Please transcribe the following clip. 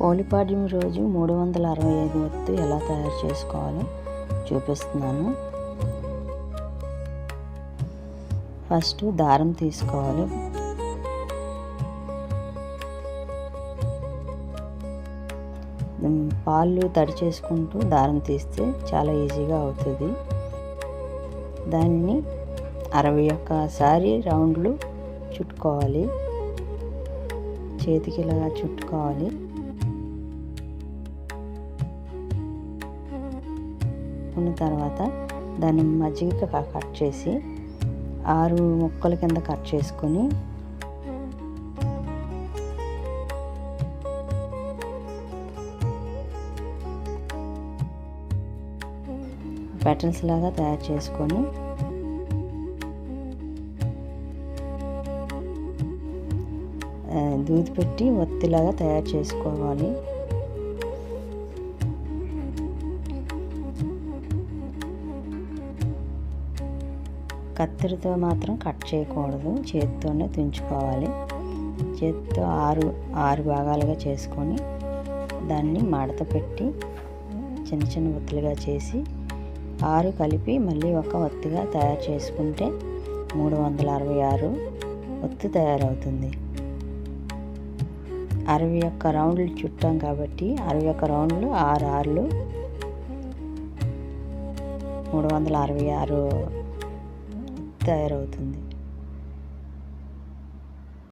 పోలిపాడ్యం రోజు మూడు వందల అరవై ఐదు ఒత్తు ఎలా తయారు చేసుకోవాలో చూపిస్తున్నాను. ఫస్ట్ దారం తీసుకోవాలి. పాలు తడి చేసుకుంటూ దారం తీస్తే చాలా ఈజీగా అవుతుంది. దాన్ని అరవై ఒక్కసారి రౌండ్లు చుట్టుకోవాలి. చేతికి ఇలా చుట్టుకోవాలి. ఉన్న తర్వాత దాన్ని మజ్జిగ కట్ చేసి ఆరు ముక్కల కింద కట్ చేసుకొని పెటల్స్ లాగా తయారు చేసుకొని దూది పెట్టి ఒత్తిలాగా తయారు చేసుకోవాలి. కత్తిరితో మాత్రం కట్ చేయకూడదు. చేతితోనే తుంచుకోవాలి. చేతితో ఆరు ఆరు భాగాలుగా చేసుకొని దాన్ని మడత పెట్టి చిన్న చిన్న ఒత్తులుగా చేసి ఆరు కలిపి మళ్ళీ ఒక ఒత్తిగా తయారు చేసుకుంటే మూడు వందల అరవై ఆరు ఒత్తు తయారవుతుంది. అరవై ఒక్క రౌండ్లు చుట్టాం కాబట్టి అరవై ఒక్క రౌండ్లు ఆరు ఆరులు మూడు వందల అరవై ఆరు తయారవుతుంది.